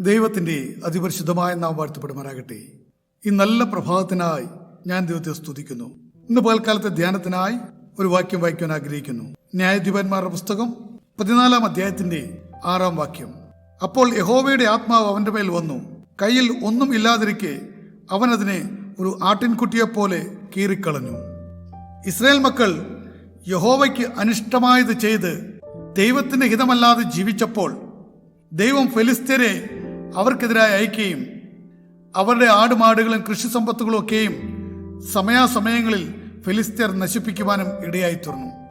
ദൈവത്തിന്റെ അതിപരിശുദ്ധമായ നാം വാഴ്ത്തപ്പെടുമാറാകട്ടെ. ഈ നല്ല പ്രഭാതത്തിനായി ഞാൻ ദൈവത്തെ സ്തുതിക്കുന്നു. ഇന്ന് പകൽക്കാലത്തെ ധ്യാനത്തിനായി ഒരു വാക്യം വായിക്കുവാൻ ആഗ്രഹിക്കുന്നു. ന്യായാധിപന്മാരുടെ പുസ്തകം പതിനാലാം അധ്യായത്തിന്റെ ആറാം വാക്യം. അപ്പോൾ യഹോവയുടെ ആത്മാവ് അവന്റെ മേൽ വന്നു. കയ്യിൽ ഒന്നും ഇല്ലാതിരിക്കെ അവൻ അതിനെ ഒരു ആട്ടിൻകുട്ടിയെപ്പോലെ കീറിക്കളഞ്ഞു. ഇസ്രായേൽ മക്കൾ യഹോവയ്ക്ക് അനിഷ്ടമായത് ചെയ്ത് ദൈവത്തിന്റെ ഹിതമല്ലാതെ ജീവിച്ചപ്പോൾ ദൈവം ഫെലിസ്തീനെ അവർക്കെതിരായി അയക്കുകയും അവരുടെ ആടുമാടുകളും കൃഷി സമ്പത്തുകളും ഒക്കെയും സമയാസമയങ്ങളിൽ ഫിലിസ്തീർ നശിപ്പിക്കുവാനും ഇടയായി തീർന്നു.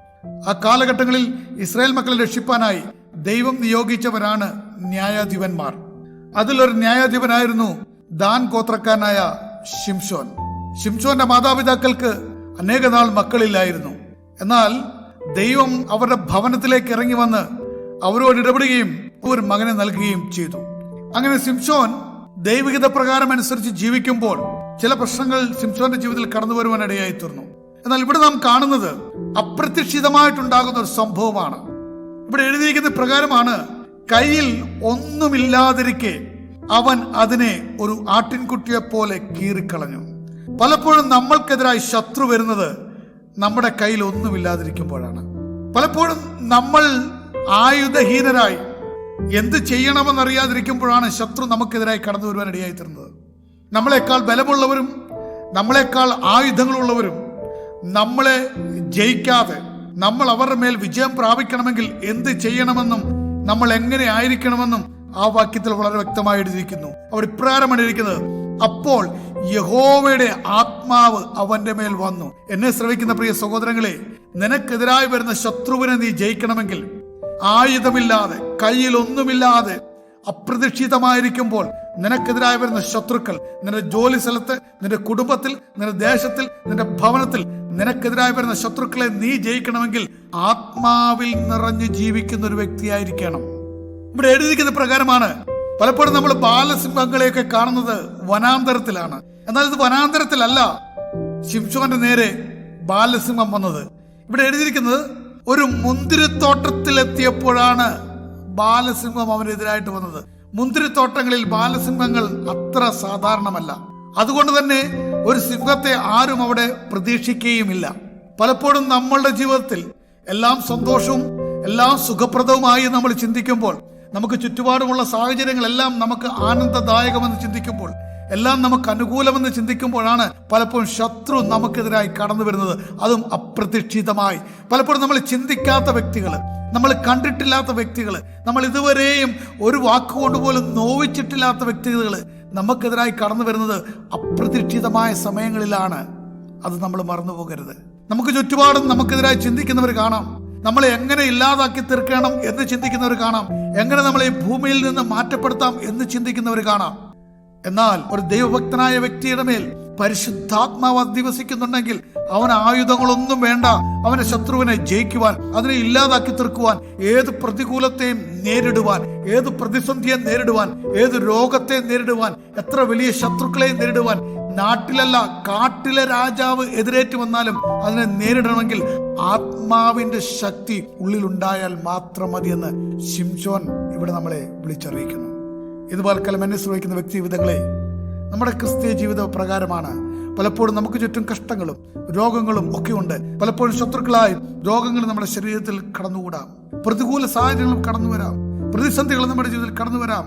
ആ കാലഘട്ടങ്ങളിൽ ഇസ്രായേൽ മക്കളെ രക്ഷിപ്പാനായി ദൈവം നിയോഗിച്ചവരാണ് ന്യായാധിപന്മാർ. അതിലൊരു ന്യായാധിപനായിരുന്നു ദാൻ ഗോത്രക്കാരനായ ഷിംഷോൻ ഷിംഷോന്റെ മാതാപിതാക്കൾക്ക് അനേകനാൾ മക്കളില്ലായിരുന്നു. എന്നാൽ ദൈവം അവരുടെ ഭവനത്തിലേക്ക് ഇറങ്ങി വന്ന് അവരോട് ഇടപെടുകയും ഒരു മകനെ നൽകുകയും ചെയ്തു. അങ്ങനെ സിംഷോൻ ദൈവികത പ്രകാരം അനുസരിച്ച് ജീവിക്കുമ്പോൾ ചില പ്രശ്നങ്ങൾ സിംഷോന്റെ ജീവിതത്തിൽ കടന്നു വരുവാൻ ഇടയായി തീർന്നു. എന്നാൽ ഇവിടെ നാം കാണുന്നത് അപ്രതീക്ഷിതമായിട്ടുണ്ടാകുന്ന ഒരു സംഭവമാണ്. ഇവിടെ എഴുതിയിരിക്കുന്ന പ്രകാരമാണ് കയ്യിൽ ഒന്നുമില്ലാതിരിക്കെ അവൻ അതിനെ ഒരു ആട്ടിൻകുട്ടിയെ പോലെ കീറിക്കളഞ്ഞു. പലപ്പോഴും നമ്മൾക്കെതിരായി ശത്രു വരുന്നത് നമ്മുടെ കയ്യിൽ ഒന്നുമില്ലാതിരിക്കുമ്പോഴാണ്. പലപ്പോഴും നമ്മൾ ആയുധഹീനരായി എന്ത് ചെയ്യണമെന്നറിയാതിരിക്കുമ്പോഴാണ് ശത്രു നമുക്കെതിരായി കടന്നു വരുവാൻ ഇടയായി തരുന്നത് നമ്മളെക്കാൾ ബലമുള്ളവരും നമ്മളെക്കാൾ ആയുധങ്ങളുള്ളവരും നമ്മളെ ജയിക്കാതെ നമ്മൾ അവരുടെ മേൽ വിജയം പ്രാപിക്കണമെങ്കിൽ എന്ത് ചെയ്യണമെന്നും നമ്മൾ എങ്ങനെ ആയിരിക്കണമെന്നും ആ വാക്യത്തിൽ വളരെ വ്യക്തമായി എഴുതിയിരിക്കുന്നു. അവർ ഇപ്രകാരമാണ് ഇരിക്കുന്നത് അപ്പോൾ യഹോവയുടെ ആത്മാവ് അവന്റെ മേൽ വന്നു. എന്നെ ശ്രവിക്കുന്ന പ്രിയ സഹോദരങ്ങളെ നിനക്കെതിരായി വരുന്ന ശത്രുവിനെ നീ ജയിക്കണമെങ്കിൽ ആയുധമില്ലാതെ കയ്യിൽ ഒന്നുമില്ലാതെ അപ്രതീക്ഷിതമായിരിക്കുമ്പോൾ നിനക്കെതിരായി വരുന്ന ശത്രുക്കൾ നിന്റെ ജോലി സ്ഥലത്ത് നിന്റെ കുടുംബത്തിൽ നിന്റെ ദേശത്തിൽ നിന്റെ ഭവനത്തിൽ നിനക്കെതിരായി വരുന്ന ശത്രുക്കളെ നീ ജയിക്കണമെങ്കിൽ ആത്മാവിൽ നിറഞ്ഞു ജീവിക്കുന്ന ഒരു വ്യക്തിയായിരിക്കണം. ഇവിടെ എഴുതിക്കുന്ന പ്രകാരമാണ് പലപ്പോഴും നമ്മൾ ബാലസിംഹങ്ങളെയൊക്കെ കാണുന്നത് വനാന്തരത്തിലാണ്. എന്നാൽ ഇത് വനാന്തരത്തിലല്ല. ശിംഷോന്റെ നേരെ ബാലസിംഹം വന്നത്. ഇവിടെ എഴുതിയിരിക്കുന്നത് ഒരു മുന്തിരിത്തോട്ടത്തിലെത്തിയപ്പോഴാണ് ബാലസിംഹം അവനെതിരായിട്ട് വന്നത്. മുന്തിരിത്തോട്ടങ്ങളിൽ ബാലസിംഹങ്ങൾ അത്ര സാധാരണമല്ല. അതുകൊണ്ട് തന്നെ ഒരു സിംഹത്തെ ആരും അവിടെ പ്രതീക്ഷിക്കുകയുമില്ല. പലപ്പോഴും നമ്മളുടെ ജീവിതത്തിൽ എല്ലാം സന്തോഷവും എല്ലാം സുഖപ്രദവുമായി നമ്മൾ ചിന്തിക്കുമ്പോൾ നമുക്ക് ചുറ്റുപാടുമുള്ള സാഹചര്യങ്ങളെല്ലാം നമുക്ക് ആനന്ദദായകമെന്ന് ചിന്തിക്കുമ്പോൾ എല്ലാം നമുക്ക് അനുകൂലമെന്ന് ചിന്തിക്കുമ്പോഴാണ് പലപ്പോഴും ശത്രു നമുക്കെതിരായി കടന്നു വരുന്നത്. അതും അപ്രതീക്ഷിതമായി. പലപ്പോഴും നമ്മൾ ചിന്തിക്കാത്ത വ്യക്തികൾ നമ്മൾ കണ്ടിട്ടില്ലാത്ത വ്യക്തികൾ നമ്മൾ ഇതുവരെയും ഒരു വാക്കുകൊണ്ട് പോലും നോവിച്ചിട്ടില്ലാത്ത വ്യക്തികൾ നമുക്കെതിരായി കടന്നു വരുന്നത് അപ്രതീക്ഷിതമായ സമയങ്ങളിലാണ്. അത് നമ്മൾ മറന്നു പോകരുത്. നമുക്ക് ചുറ്റുപാടും നമുക്കെതിരായി ചിന്തിക്കുന്നവർ കാണാം. നമ്മളെ എങ്ങനെ ഇല്ലാതാക്കി തീർക്കണം എന്ന് ചിന്തിക്കുന്നവർ കാണാം. എങ്ങനെ നമ്മളെ ഈ ഭൂമിയിൽ നിന്ന് മാറ്റപ്പെടുത്താം എന്ന് ചിന്തിക്കുന്നവർ കാണാം. എന്നാൽ ഒരു ദൈവഭക്തനായ വ്യക്തിയുടെ മേൽ പരിശുദ്ധാത്മാവ് അധിവസിക്കുന്നുണ്ടെങ്കിൽ അവന് ആയുധങ്ങളൊന്നും വേണ്ട. അവനെ ശത്രുവിനെ ജയിക്കുവാൻ അതിനെ ഇല്ലാതാക്കി തീർക്കുവാൻ ഏത് പ്രതികൂലത്തെയും നേരിടുവാൻ ഏത് പ്രതിസന്ധിയെ നേരിടുവാൻ ഏത് രോഗത്തെ നേരിടുവാൻ എത്ര വലിയ ശത്രുക്കളെ നേരിടുവാൻ നാട്ടിലല്ല കാട്ടിലെ രാജാവ് എതിരേറ്റ് വന്നാലും അതിനെ നേരിടണമെങ്കിൽ ആത്മാവിന്റെ ശക്തി ഉള്ളിലുണ്ടായാൽ മാത്രം മതിയെന്ന് ശിംഷോൻ ഇവിടെ നമ്മളെ വിളിച്ചറിയിക്കുന്നു. ഇതുപോൽക്കാലം ശ്രമിക്കുന്ന വ്യക്തി ജീവിതങ്ങളെ നമ്മുടെ ക്രിസ്തീയ ജീവിത പ്രകാരമാണ്. പലപ്പോഴും നമുക്ക് ചുറ്റും കഷ്ടങ്ങളും രോഗങ്ങളും ഒക്കെ ഉണ്ട് പലപ്പോഴും ശത്രുക്കളായും രോഗങ്ങൾ നമ്മുടെ ശരീരത്തിൽ കടന്നുകൂടാം. പ്രതികൂല സാഹചര്യങ്ങളും കടന്നു വരാം പ്രതിസന്ധികൾ നമ്മുടെ ജീവിതത്തിൽ കടന്നു വരാം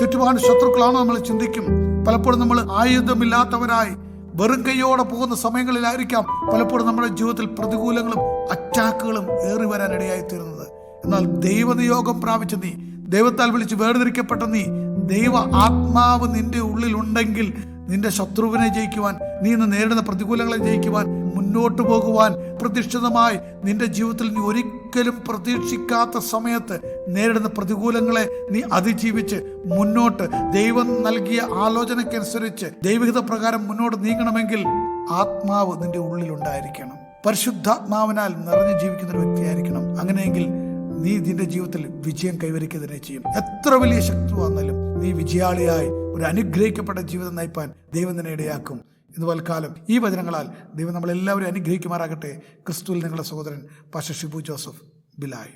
ചുറ്റുപാട് ശത്രുക്കളാണോ നമ്മൾ ചിന്തിക്കും. പലപ്പോഴും നമ്മൾ ആയുധമില്ലാത്തവരായി വെറും കൈയോടെ പോകുന്ന സമയങ്ങളിലായിരിക്കാം പലപ്പോഴും നമ്മുടെ ജീവിതത്തിൽ പ്രതികൂലങ്ങളും അറ്റാക്കുകളും ഏറി വരാൻ ഇടയായി തീരുന്നത് എന്നാൽ ദൈവനിയോഗം പ്രാപിച്ച നീ ദൈവത്താൽ വിളിച്ച് വേർതിരിക്കപ്പെട്ട നീ ദൈവ ആത്മാവ് നിന്റെ ഉള്ളിലുണ്ടെങ്കിൽ നിന്റെ ശത്രുവിനെ ജയിക്കുവാൻ നീ ഇന്ന് നേരിടുന്ന പ്രതികൂലങ്ങളെ ജയിക്കുവാൻ മുന്നോട്ട് പോകുവാൻ പ്രതീക്ഷിതമായി നിന്റെ ജീവിതത്തിൽ നീ ഒരിക്കലും പ്രതീക്ഷിക്കാത്ത സമയത്ത് നേരിടുന്ന പ്രതികൂലങ്ങളെ നീ അതിജീവിച്ച് മുന്നോട്ട് ദൈവം നൽകിയ ആലോചനയ്ക്കനുസരിച്ച് ദൈവഹിത പ്രകാരം മുന്നോട്ട് നീങ്ങണമെങ്കിൽ ആത്മാവ് നിന്റെ ഉള്ളിലുണ്ടായിരിക്കണം പരിശുദ്ധാത്മാവിനാൽ നിറഞ്ഞു ജീവിക്കുന്ന ഒരു വ്യക്തിയായിരിക്കണം. അങ്ങനെയെങ്കിൽ നീ നിന്റെ ജീവിതത്തിൽ വിജയം കൈവരിക്കുക തന്നെ ചെയ്യും. എത്ര വലിയ ശക്തി വന്നാലും നീ വിജയാളിയായി ഒരു അനുഗ്രഹിക്കപ്പെട്ട ജീവിതം നയിപ്പാൻ ദൈവം തന്നെ ഇടയാക്കും. ഇതുപോലെ കാലം ഈ വചനങ്ങളാൽ ദൈവം നമ്മളെല്ലാവരും അനുഗ്രഹിക്കുമാറാകട്ടെ. ക്രിസ്തുവിൽ നിങ്ങളുടെ സഹോദരൻ പാഷ ഷിബു ജോസഫ് ബിലായി.